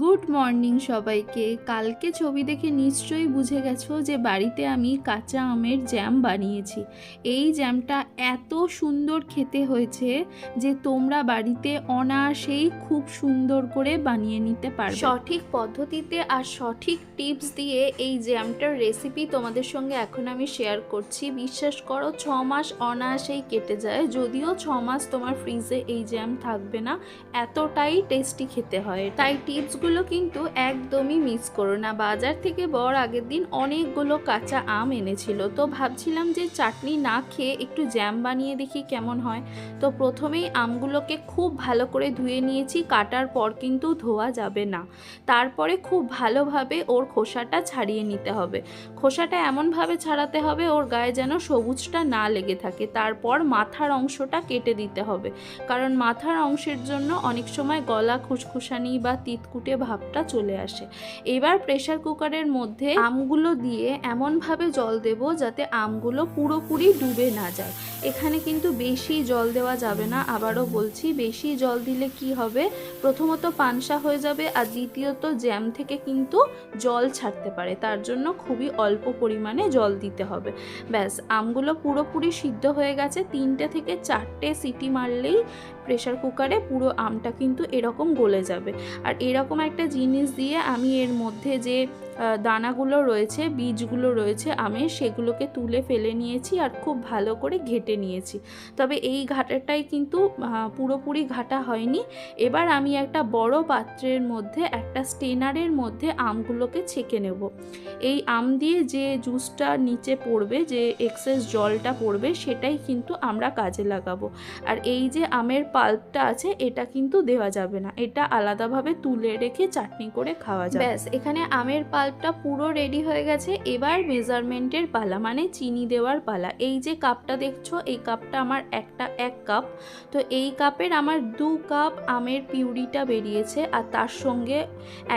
Good morning সবাইকে। কালকে ছবি দেখে নিশ্চয়ই বুঝে গেছো যে বাড়িতে আমি কাঁচা আমের জ্যাম বানিয়েছি। এই জ্যামটা এত সুন্দর খেতে হয়েছে যে তোমরা বাড়িতে অনায়াসেই খুব সুন্দর করে বানিয়ে নিতে পারবে। সঠিক পদ্ধতিতে আর সঠিক টিপস দিয়ে এই জ্যামটার রেসিপি তোমাদের সঙ্গে এখন আমি শেয়ার করছি। বিশ্বাস করো ছ মাস অনায়াসেই কেটে যায়। যদিও ছ মাস তোমার ফ্রিজে এই জ্যাম থাকবে না এতটাই টেস্টি খেতে হয় তাই টিপসগুলো কিন্তু একদমই মিস করো না। বাজার থেকে বর আগের দিন অনেকগুলো কাঁচা আম এনেছিল। তো ভাবছিলাম যে চাটনি না খেয়ে একটু জ্যাম বানিয়ে দেখি কেমন হয়। তো প্রথমেই আমগুলোকে খুব ভালো করে ধুয়ে নিয়েছি, কাটার পর কিন্তু ধোয়া যাবে না। তারপরে খুব ভালোভাবে ওর খোসাটা ছাড়িয়ে নিতে হবে। খোসাটা এমনভাবে ছাড়াতে হবে, ওর গায়ে যেন সবুজটা না লেগে থাকে। তারপর মাথার অংশটা কেটে দিতে হবে। কারণ মাথার অংশের জন্য অনেক সময় গলা খুসখুসানি বা তিতকুটে ভাবটা চলে আসে। এবার প্রেসার কুকারের মধ্যে আমগুলো দিয়ে এমনভাবে জল দেব যাতে আমগুলো পুরোপুরি ডুবে না যায়। এখানে কিন্তু বেশি জল দেওয়া যাবে না, আবারও বলছি বেশি জল দিলে কি হবে? প্রথমত পানসা হয়ে যাবে আর দ্বিতীয়ত জ্যাম থেকে কিন্তু জল ছাড়তে পারে, তার জন্য খুবই অল্প পরিমাণে জল দিতে হবে। ব্যাস, আমগুলো পুরোপুরি সিদ্ধ হয়ে গেছে। তিনটে থেকে চারটে সিটি মারলেই প্রেসার কুকারে পুরো আমটা কিন্তু এরকম গলে যাবে। আর এরকম একটা জিনিস দিয়ে আমি এর মধ্যে যে দানাগুলো রয়েছে, বীজগুলো রয়েছে আমের সেগুলোকে তুলে ফেলে নিয়েছি আর খুব ভালো করে ঘেটে নিয়েছি। তবে এই ঘাটাটাই কিন্তু পুরোপুরি ঘাটা হয়নি। এবার আমি একটা বড় পাত্রের মধ্যে, একটা স্টেনারের মধ্যে আমগুলোকে ছেঁকে নেব। এই আম দিয়ে যে জুসটা নিচে পড়বে, যে এক্সেস জলটা পড়বে, সেটাই কিন্তু আমরা কাজে লাগাবো। আর এই যে আমের পাল্পটা আছে, এটা কিন্তু দেওয়া যাবে না। এটা আলাদাভাবে তুলে রেখে চাটনি করে খাওয়া যাবে। ব্যাস, এখানে আমের পাল্পটা পুরো রেডি হয়ে গেছে। এবার মেজারমেন্টের পালা মানে চিনি দেওয়ার পালা। এই যে কাপটা দেখছ, এই কাপটা আমার একটা এক কাপ। তো এই কাপের আমার দু কাপ আমের পিউরিটা বেরিয়েছে, আর তার সঙ্গে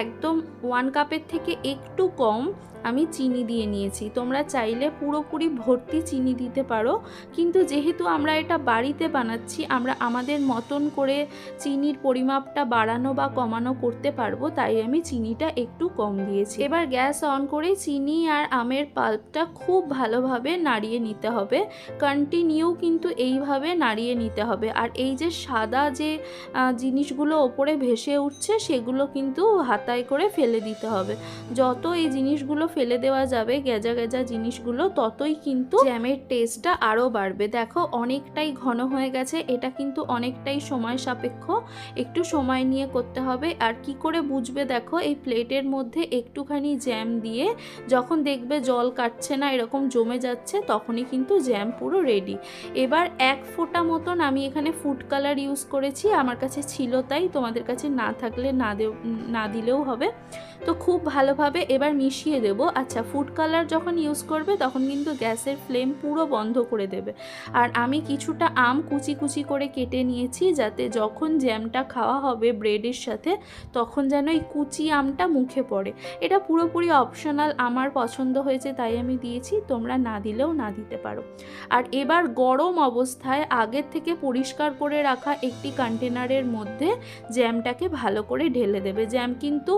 একদম ওয়ান কাপের থেকে একটু কম আমি চিনি দিয়ে নিয়েছি। তোমরা চাইলে পুরোপুরি ভর্তি চিনি দিতে পারো। কিন্তু যেহেতু আমরা এটা বাড়িতে বানাচ্ছি, আমরা আমাদের মতন করে চিনির পরিমাপটা বাড়ানো বা কমানো করতে পারব, তাই আমি চিনিটা একটু কম দিয়েছি। এবার গ্যাস অন করে চিনি আর আমের পাল্পটা খুব ভালোভাবে নাড়িয়ে নিতে হবে। কন্টিনিউ কিন্তু এইভাবে নাড়িয়ে নিতে হবে। আর এই যে সাদা যে জিনিসগুলো ওপরে ভেসে উঠছে, সেগুলো কিন্তু হাতায় করে ফেলে দিতে হবে। যত এই জিনিসগুলো ফেলে দেওয়া যাবে গেজা গেজা জিনিসগুলো, ততই কিন্তু জ্যামের টেস্টটা আরও বাড়বে। দেখো, অনেকটাই ঘন হয়ে গেছে, এটা কিন্তু অনেকটাই সময় সাপেক্ষ। একটু সময় নিয়ে করতে হবে। আর কি করে বুঝবে দেখো, এই প্লেটের মধ্যে একটুখানি জ্যাম দিয়ে যখন দেখবে জল কাটছে না, এরকম জমে যাচ্ছে, তখনই কিন্তু জ্যাম পুরো রেডি এবার এক ফোঁটা মতন আমি এখানে ফুড কালার ইউজ করেছি, আমার কাছে ছিল তাই, তোমাদের কাছে না থাকলে না না দিলেও হবে। তো খুব ভালোভাবে এবার মিশিয়ে দেব। আচ্ছা ফুড কালার যখন ইউজ করবে তখন কিন্তু গ্যাসের ফ্লেম পুরো বন্ধ করে দেবে। আর আমি কিছুটা আম কুচি কুচি করে কেটে নিয়েছি যাতে যখন জ্যামটা খাওয়া হবে ব্রেডের সাথে, তখন যেন এই কুচি আমটা মুখে পড়ে। এটা পুরোপুরি অপশনাল আমার পছন্দ হয়েছে তাই আমি দিয়েছি, তোমরা না দিলেও না দিতে পারো। আর এবার গরম অবস্থায় আগের থেকে পরিষ্কার করে রাখা একটি কন্টেনারের মধ্যে জ্যামটাকে ভালো করে ঢেলে দেবে। জ্যাম কিন্তু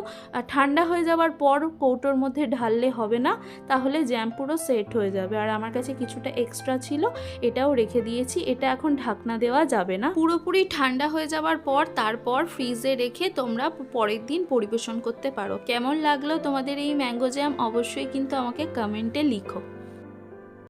ঠান্ডা হয়ে যাওয়ার পর কৌটোর মধ্যে ঢাললে হবে না, তাহলে জ্যাম পুরো সেট হয়ে যাবে। আর আমার কাছে কিছুটা এক্সট্রা ছিল, এটাও রেখে দিয়েছি, এটা এখন ঢাকনা দেওয়া যাবে না। পুরোপুরি ঠান্ডা হয়ে যাওয়ার পর, তারপর ফ্রিজে রেখে তোমরা পরের দিন পরিবেশন করতে পারো। কেমন লাগল তোমাদের এই ম্যাঙ্গো জ্যাম অবশ্যই কিন্তু আমাকে কমেন্টে লিখো।